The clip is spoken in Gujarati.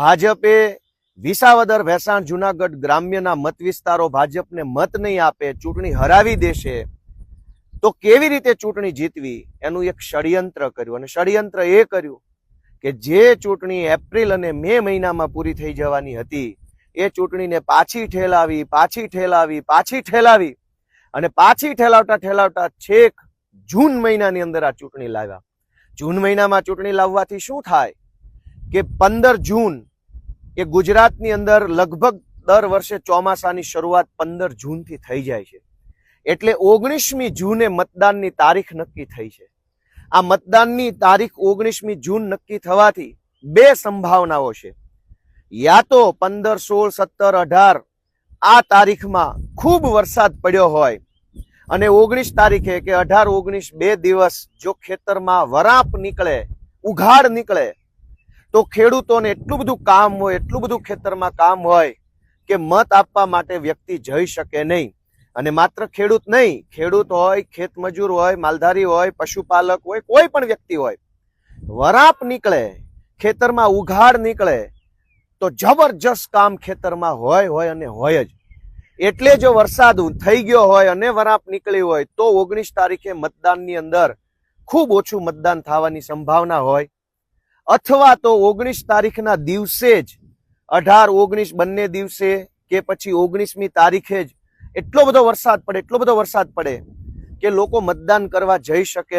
ભાજપે વિસાવદર ભેસાણ જુનાગઢ ગ્રામ્યના મત વિસ્તારો ભાજપને મત નહીં આપે, ચૂંટણી હરાવી દેશે, તો કેવી રીતે ચૂંટણી જીતવી? એનું એક ષડયંત્ર કર્યું અને ષડયંત્ર એ કર્યું કે જે ચૂંટણી એપ્રિલ અને મે મહિનામાં પૂરી થઈ જવાની હતી, એ ચૂંટણીને પાછી ઠેલાવી પાછી ઠેલાવી પાછી ઠેલાવી અને પાછી ઠેલાવતા ઠેલાવતા છેક જૂન મહિનાની અંદર આ ચૂંટણી લાવ્યા. જૂન મહિનામાં ચૂંટણી લાવવાથી શું થાય? કે પંદર જૂન એ ગુજરાતની અંદર લગભગ દર વર્ષે ચોમાસાની શરૂઆત પંદર જૂનથી થઈ જાય છે. એટલે ઓગણીસમી જૂને મતદાનની તારીખ નક્કી થઈ છે. આ મતદાનની તારીખ ઓગણીસમી જૂન નક્કી થવાથી બે સંભાવનાઓ છે. યા તો પંદર, સોળ, સત્તર, અઢાર આ તારીખમાં ખૂબ વરસાદ પડ્યો હોય અને ઓગણીસ તારીખે કે અઢાર, ઓગણીસ બે દિવસ જો ખેતરમાં વરાપ નીકળે, ઉઘાડ નીકળે તો ખેડૂતોને એટલું બધું કામ હોય, એટલું બધું ખેતરમાં કામ હોય કે મત આપવા માટે વ્યક્તિ જઈ શકે નહીં. અને માત્ર ખેડૂત નહીં, ખેડૂત હોય, ખેતમજૂર હોય, માલધારી હોય, પશુપાલક હોય, કોઈ પણ વ્યક્તિ હોય, વરાપ નીકળે, ખેતરમાં ઉઘાડ નીકળે, તો જબરજસ્ત કામ ખેતરમાં હોય હોય અને હોય જ. એટલે જો વરસાદ થઈ ગયો હોય અને વરાપ નીકળી હોય, તો ઓગણીસ તારીખે મતદાનની અંદર ખૂબ ઓછું મતદાન થવાની સંભાવના હોય. અથવા તો ઓગણીસ તારીખના દિવસે જ, અઢાર, ઓગણીસ બંને દિવસે કે પછી ઓગણીસમી તારીખે જ, એટલો બધો વરસાદ પડે, એટલો બધો વરસાદ પડે કે લોકો મતદાન કરવા જઈ શકે નહીં.